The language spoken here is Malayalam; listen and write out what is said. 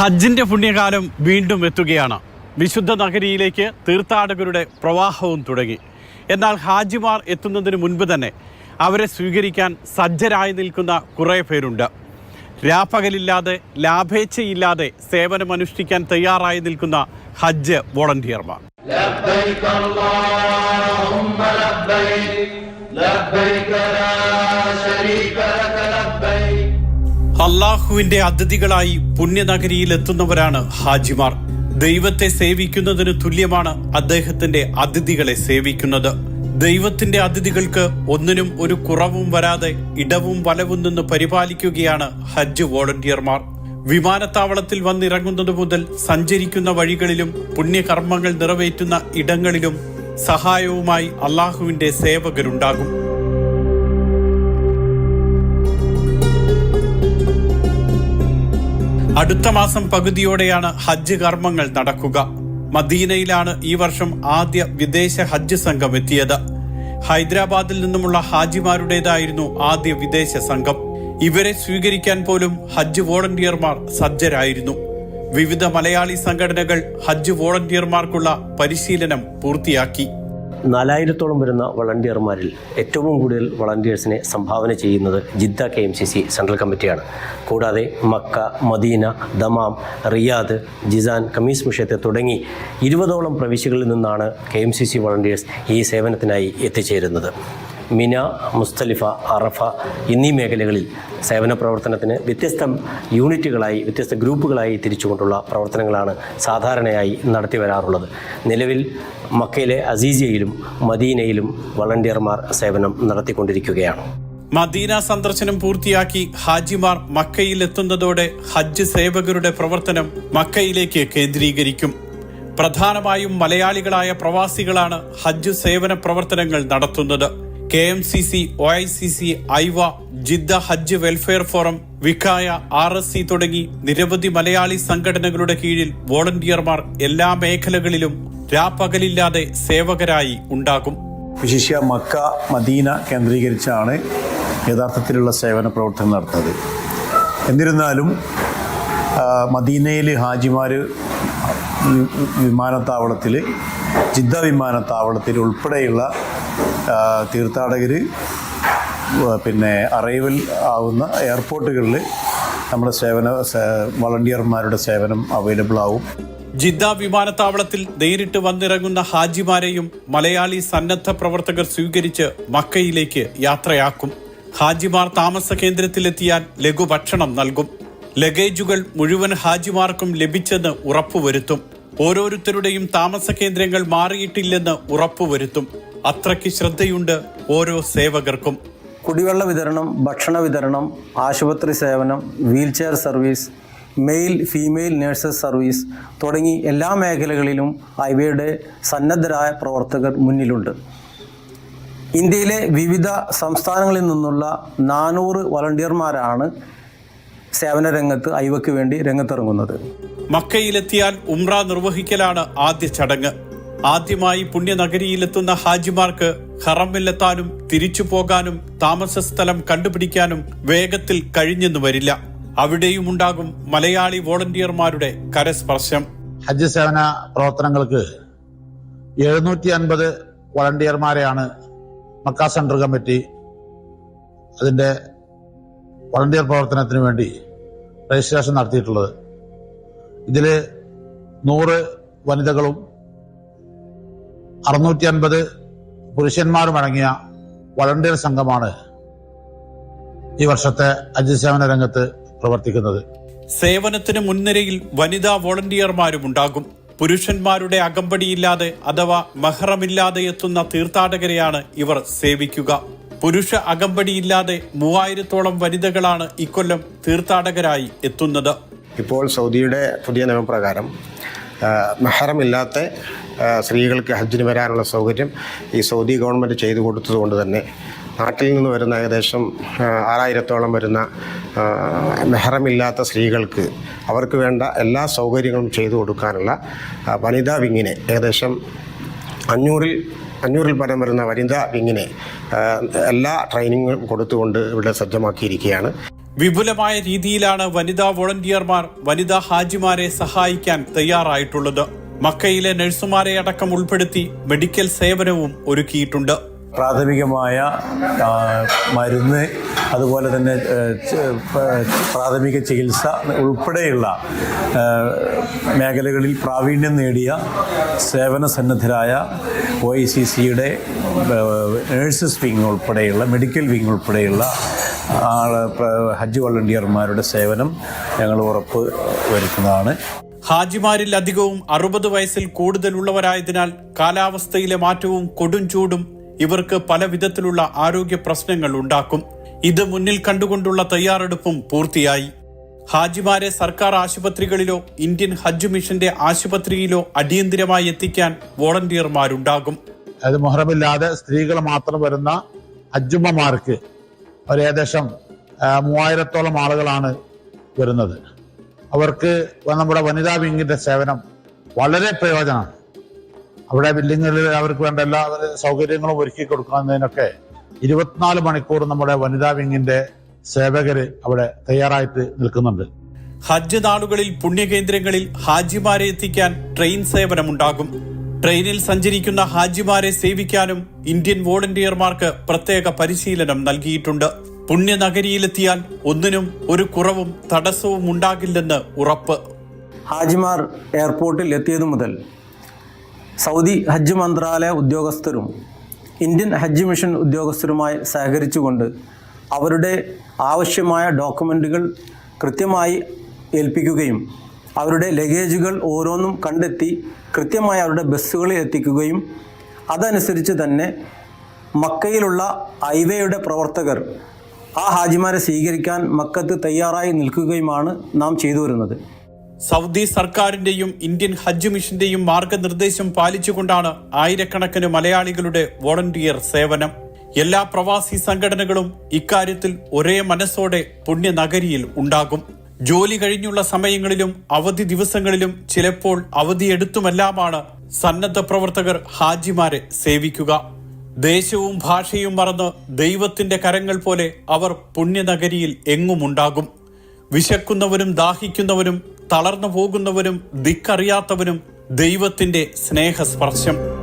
ഹജ്ജിന്റെ പുണ്യകാലം വീണ്ടും എത്തുകയാണ്. വിശുദ്ധ നഗരിയിലേക്ക് തീർത്ഥാടകരുടെ പ്രവാഹവും തുടങ്ങി. എന്നാൽ ഹാജിമാർ എത്തുന്നതിന് മുൻപ് തന്നെ അവരെ സ്വീകരിക്കാൻ സജ്ജരായി നിൽക്കുന്ന കുറേ പേരുണ്ട്. രാപ്പകലില്ലാതെ ലാഭേച്ഛയില്ലാതെ സേവനമനുഷ്ഠിക്കാൻ തയ്യാറായി നിൽക്കുന്ന ഹജ്ജ് വോളണ്ടിയർമാർ. ലബ്ബൈക ലക അള്ളാഹുവിന്റെ അതിഥികളായി പുണ്യനഗരിയിൽ എത്തുന്നവരാണ് ഹാജിമാർ. ദൈവത്തെ സേവിക്കുന്നതിന് തുല്യമാണ് അദ്ദേഹത്തിന്റെ അതിഥികളെ സേവിക്കുന്നത്. ദൈവത്തിന്റെ അതിഥികൾക്ക് ഒന്നിനും ഒരു കുറവും വരാതെ ഇടവും വലവും നിന്ന് പരിപാലിക്കുകയാണ് ഹജ്ജ് വോളണ്ടിയർമാർ. വിമാനത്താവളത്തിൽ വന്നിറങ്ങുന്നത് മുതൽ സഞ്ചരിക്കുന്ന വഴികളിലും പുണ്യകർമ്മങ്ങൾ നിറവേറ്റുന്ന ഇടങ്ങളിലും സഹായവുമായി അള്ളാഹുവിന്റെ സേവകരുണ്ടാകും. അടുത്ത മാസം പകുതിയോടെയാണ് ഹജ്ജ് കർമ്മങ്ങൾ നടക്കുക. മദീനയിലാണ് ഈ വർഷം ആദ്യ വിദേശ ഹജ്ജ് സംഘം എത്തിയത്. ഹൈദരാബാദിൽ നിന്നുമുള്ള ഹാജിമാരുടേതായിരുന്നു ആദ്യ വിദേശ സംഘം. ഇവരെ സ്വീകരിക്കാൻ പോലും ഹജ്ജ് വോളണ്ടിയർമാർ സജ്ജരായിരുന്നു. വിവിധ മലയാളി സംഘടനകൾ ഹജ്ജ് വോളണ്ടിയർമാർക്കുള്ള പരിശീലനം പൂർത്തിയാക്കി. നാലായിരത്തോളം വരുന്ന വളണ്ടിയർമാരിൽ ഏറ്റവും കൂടുതൽ വളണ്ടിയേഴ്സിനെ സംഭാവന ചെയ്യുന്നത് Jeddah K M C C central കമ്മിറ്റിയാണ്. കൂടാതെ Mecca Medina Dammam Riyadh Jizan Khamis മുഷത്തെ തുടങ്ങി ഇരുപതോളം പ്രവിശ്യകളിൽ നിന്നാണ് K M C C volunteers ഈ സേവനത്തിനായി എത്തിച്ചേരുന്നത്. മിന മുസ്തലിഫ അറഫ എന്നീ മേഖലകളിൽ സേവന പ്രവർത്തനത്തിന് വ്യത്യസ്ത യൂണിറ്റുകളായി വ്യത്യസ്ത ഗ്രൂപ്പുകളായി തിരിച്ചുകൊണ്ടുള്ള പ്രവർത്തനങ്ങളാണ് സാധാരണയായി നടത്തി വരാറുള്ളത്. നിലവിൽ മക്കയിലെ അസീസിയയിലും മദീനയിലും വളണ്ടിയർമാർ സേവനം നടത്തിക്കൊണ്ടിരിക്കുകയാണ്. മദീന സന്ദർശനം പൂർത്തിയാക്കി ഹാജിമാർ മക്കയിൽ എത്തുന്നതോടെ ഹജ്ജ് സേവകരുടെ പ്രവർത്തനം മക്കയിലേക്ക് കേന്ദ്രീകരിക്കും. പ്രധാനമായും മലയാളികളായ പ്രവാസികളാണ് ഹജ്ജ് സേവന പ്രവർത്തനങ്ങൾ നടത്തുന്നത്. K M C C O I C C ഐവ Jeddah Hajj welfare forum Vikhaya R S C തുടങ്ങി നിരവധി മലയാളി സംഘടനകളുടെ കീഴിൽ വോളണ്ടിയർമാർ എല്ലാ മേഖലകളിലും രാപ്പകലില്ലാതെ സേവകരായി ഉണ്ടാകും. വിശിഷ്യ മക്ക മദീന കേന്ദ്രീകരിച്ചാണ് യഥാർത്ഥത്തിലുള്ള സേവന പ്രവർത്തനം നടത്തുന്നത്. എന്നിരുന്നാലും മദീനയിലെ ഹാജിമാർ വിമാനത്താവളത്തിൽ ജിദ്ദ വിമാനത്താവളത്തിൽ ഉൾപ്പെടെയുള്ള തീർത്ഥാടകർ പിന്നെ അറൈവൽ ആവുന്ന എയർപോർട്ടുകളിൽ നമ്മുടെ സേവന വളണ്ടിയർമാരുടെ സേവനം അവൈലബിൾ ആവും. ജിദ്ദ വിമാനത്താവളത്തിൽ നേരിട്ട് വന്നിറങ്ങുന്ന ഹാജിമാരെയും മലയാളി സന്നദ്ധ പ്രവർത്തകർ സ്വീകരിച്ച് മക്കയിലേക്ക് യാത്രയാക്കും. ഹാജിമാർ താമസ കേന്ദ്രത്തിലെത്തിയാൽ ലഘുഭക്ഷണം നൽകും. ലഗേജുകൾ മുഴുവൻ ഹാജിമാർക്കും ലഭിച്ചെന്ന് ഉറപ്പുവരുത്തും. ഓരോരുത്തരുടെയും താമസ കേന്ദ്രങ്ങൾ മാറിയിട്ടില്ലെന്ന് ഉറപ്പുവരുത്തും. അത്രയ്ക്ക് ശ്രദ്ധയുണ്ട് ഓരോ സേവകർക്കും. കുടിവെള്ള വിതരണം ഭക്ഷണ വിതരണം ആശുപത്രി സേവനം wheelchair service male female nurses service തുടങ്ങി എല്ലാ മേഖലകളിലും ഇവയുടെ സന്നദ്ധരായ പ്രവർത്തകർ മുന്നിലുണ്ട്. ഇന്ത്യയിലെ വിവിധ സംസ്ഥാനങ്ങളിൽ നിന്നുള്ള നാനൂറ് വളണ്ടിയർമാരാണ് സേവന രംഗത്ത് ഐവയ്ക്ക് വേണ്ടി രംഗത്തിറങ്ങുന്നത്. മക്കയിലെത്തിയാൽ ഉംറ നിർവഹിക്കലാണ് ആദ്യ ചടങ്ങ്. ആദ്യമായി പുണ്യനഗരിയിലെത്തുന്ന ഹാജിമാർക്ക് ഹറമിലെത്താനും തിരിച്ചു പോകാനും താമസ സ്ഥലം കണ്ടുപിടിക്കാനും വേഗത്തിൽ കഴിഞ്ഞെന്നു വരില്ല. അവിടെയും ഉണ്ടാകും മലയാളി വോളണ്ടിയർമാരുടെ കരസ്പർശം. ഹജ്ജ് സേവന പ്രവർത്തനങ്ങൾക്ക് എഴുന്നൂറ്റി അൻപത് വളണ്ടിയർമാരെയാണ് മക്ക സെൻട്രൽ കമ്മിറ്റി അതിന്റെ വളണ്ടിയർ പ്രവർത്തനത്തിന് വേണ്ടി രജിസ്ട്രേഷൻ നടത്തിയിട്ടുള്ളത്. ഇതിൽ നൂറ് വനിതകളും അറുന്നൂറ്റി അൻപത് പുരുഷന്മാരും അടങ്ങിയ വളണ്ടിയർ സംഘമാണ് ഈ വർഷത്തെ ഹജ്ജ് സേവന രംഗത്ത് പ്രവർത്തിക്കുന്നത്. സേവനത്തിന് മുൻനിരയിൽ വനിതാ വോളണ്ടിയർമാരും ഉണ്ടാകും. പുരുഷന്മാരുടെ അകമ്പടിയില്ലാതെ അഥവാ മഹറമില്ലാതെ എത്തുന്ന തീർത്ഥാടകരെയാണ് ഇവർ സേവിക്കുക. പുരുഷ അകമ്പടിയില്ലാതെ മൂവായിരത്തോളം വനിതകളാണ് ഇക്കൊല്ലം തീർത്ഥാടകരായി എത്തുന്നത്. ഇപ്പോൾ സൗദിയുടെ പുതിയ നിയമപ്രകാരം മെഹറമില്ലാത്ത സ്ത്രീകൾക്ക് ഹജ്ജിന് വരാനുള്ള സൗകര്യം ഈ സൗദി ഗവൺമെന്റ് ചെയ്തു കൊടുത്തതുകൊണ്ട് തന്നെ നാട്ടിൽ നിന്ന് വരുന്ന ഏകദേശം ആറായിരത്തോളം വരുന്ന മെഹറമില്ലാത്ത സ്ത്രീകൾക്ക് അവർക്ക് വേണ്ട എല്ലാ സൗകര്യങ്ങളും ചെയ്തു കൊടുക്കാനുള്ള വനിതാ വിങ്ങിനെ ഏകദേശം അഞ്ഞൂറിൽ അഞ്ഞൂറിൽ പരം വരുന്ന വനിതാ വിങ്ങിനെ എല്ലാ ട്രെയിനിങ്ങും കൊടുത്തുകൊണ്ട് ഇവിടെ സജ്ജമാക്കിയിരിക്കുകയാണ്. വിപുലമായ രീതിയിലാണ് വനിതാ വോളണ്ടിയർമാർ വനിതാ ഹാജിമാരെ സഹായിക്കാൻ തയ്യാറായിട്ടുള്ളത്. മക്കയിലെ നഴ്സുമാരെ അടക്കം ഉൾപ്പെടുത്തി മെഡിക്കൽ സേവനവും ഒരുക്കിയിട്ടുണ്ട്. പ്രാഥമികമായ മരുന്ന് അതുപോലെ തന്നെ പ്രാഥമിക ചികിത്സ ഉൾപ്പെടെയുള്ള മേഖലകളിൽ പ്രാവീണ്യം നേടിയ സേവന സന്നദ്ധരായ ഒ ഐ സി സിയുടെ നേഴ്സസ് വിങ് ഉൾപ്പെടെയുള്ള മെഡിക്കൽ വിങ് ഉൾപ്പെടെയുള്ള ആൾ ഹജ്ജ് വളണ്ടിയർമാരുടെ സേവനം ഞങ്ങൾ ഉറപ്പ് വരുത്തുന്നതാണ്. ഹാജിമാരിൽ അധികവും അറുപത് വയസ്സിൽ കൂടുതലുള്ളവരായതിനാൽ കാലാവസ്ഥയിലെ മാറ്റവും കൊടും ചൂടും ഇവർക്ക് പല വിധത്തിലുള്ള ആരോഗ്യ പ്രശ്നങ്ങൾ ഉണ്ടാക്കും. ഇത് മുന്നിൽ കണ്ടുകൊണ്ടുള്ള തയ്യാറെടുപ്പും പൂർത്തിയായി. ഹാജിമാരെ സർക്കാർ ആശുപത്രികളിലോ ഇന്ത്യൻ ഹജ്ജ് മിഷന്റെ ആശുപത്രിയിലോ അടിയന്തിരമായി എത്തിക്കാൻ വോളണ്ടിയർമാരുണ്ടാകും. അത് മുഹറമില്ലാതെ സ്ത്രീകൾ മാത്രം വരുന്ന അജുമ്മമാർക്ക് ഒരു ഏകദേശം മൂവായിരത്തോളം ആളുകളാണ് വരുന്നത്. അവർക്ക് നമ്മുടെ വനിതാ വിങ്ങിന്റെ സേവനം വളരെ പ്രയോജനമാണ്. അവിടെ ബിൽഡിങ്ങുകളിൽ അവർക്ക് വേണ്ട എല്ലാ സൗകര്യങ്ങളും ഒരുക്കി കൊടുക്കുന്നതിനൊക്കെ ഇരുപത്തിനാല് മണിക്കൂർ നമ്മുടെ വനിതാ വിങ്ങിന്റെ സേവകര് അവിടെ തയ്യാറായിട്ട് നിൽക്കുന്നുണ്ട്. ഹജ്ജ് നാളുകളിൽ പുണ്യകേന്ദ്രങ്ങളിൽ ഹാജിമാരെ എത്തിക്കാൻ ട്രെയിൻ സേവനമുണ്ടാകും. ട്രെയിനിൽ സഞ്ചരിക്കുന്ന ഹാജിമാരെ സേവിക്കാനും ഇന്ത്യൻ വോളണ്ടിയർമാർക്ക് പ്രത്യേക പരിശീലനം നൽകിയിട്ടുണ്ട്. പുണ്യനഗരിയിലെത്തിയാൽ ഒന്നിനും ഒരു കുറവും തടസ്സവും ഉണ്ടാകില്ലെന്ന് ഉറപ്പ്. ഹാജിമാർ എയർപോർട്ടിൽ എത്തിയതു മുതൽ സൗദി ഹജ്ജ് മന്ത്രാലയ ഉദ്യോഗസ്ഥരും ഇന്ത്യൻ ഹജ്ജ് മിഷൻ ഉദ്യോഗസ്ഥരുമായി സഹകരിച്ചുകൊണ്ട് അവരുടെ ആവശ്യമായ ഡോക്യുമെന്റുകൾ കൃത്യമായി ഏൽപ്പിക്കുകയും അവരുടെ ലഗേജുകൾ ഓരോന്നും കണ്ടെത്തി കൃത്യമായി അവരുടെ ബസ്സുകളിൽ എത്തിക്കുകയും അതനുസരിച്ച് തന്നെ മക്കയിലുള്ള ഐവേയുടെ പ്രവർത്തകർ ആ ഹാജിമാരെ സ്വീകരിക്കാൻ മക്കത്ത് തയ്യാറായി നിൽക്കുകയുമാണ് നാം ചെയ്തു വരുന്നത്. സൗദി സർക്കാരിന്റെയും ഇന്ത്യൻ ഹജ്ജ് മിഷന്റെയും മാർഗനിർദ്ദേശം പാലിച്ചുകൊണ്ടാണ് ആയിരക്കണക്കിന് മലയാളികളുടെ വോളണ്ടിയർ സേവനം. എല്ലാ പ്രവാസി സംഘടനകളും ഇക്കാര്യത്തിൽ ഒരേ മനസ്സോടെ പുണ്യനഗരിയിൽ ഉണ്ടാകും. ജോലി കഴിഞ്ഞുള്ള സമയങ്ങളിലും അവധി ദിവസങ്ങളിലും ചിലപ്പോൾ അവധിയെടുത്തുമെല്ലാമാണ് സന്നദ്ധ പ്രവർത്തകർ ഹാജിമാരെ സേവിക്കുക. ദേശവും ഭാഷയും മറന്ന് ദൈവത്തിന്റെ കരങ്ങൾ പോലെ അവർ പുണ്യനഗരിയിൽ എങ്ങുമുണ്ടാകും. വിശക്കുന്നവരും ദാഹിക്കുന്നവരും തളർന്നു പോകുന്നവരും ദിക്കറിയാത്തവരും ദൈവത്തിന്റെ സ്നേഹസ്പർശം.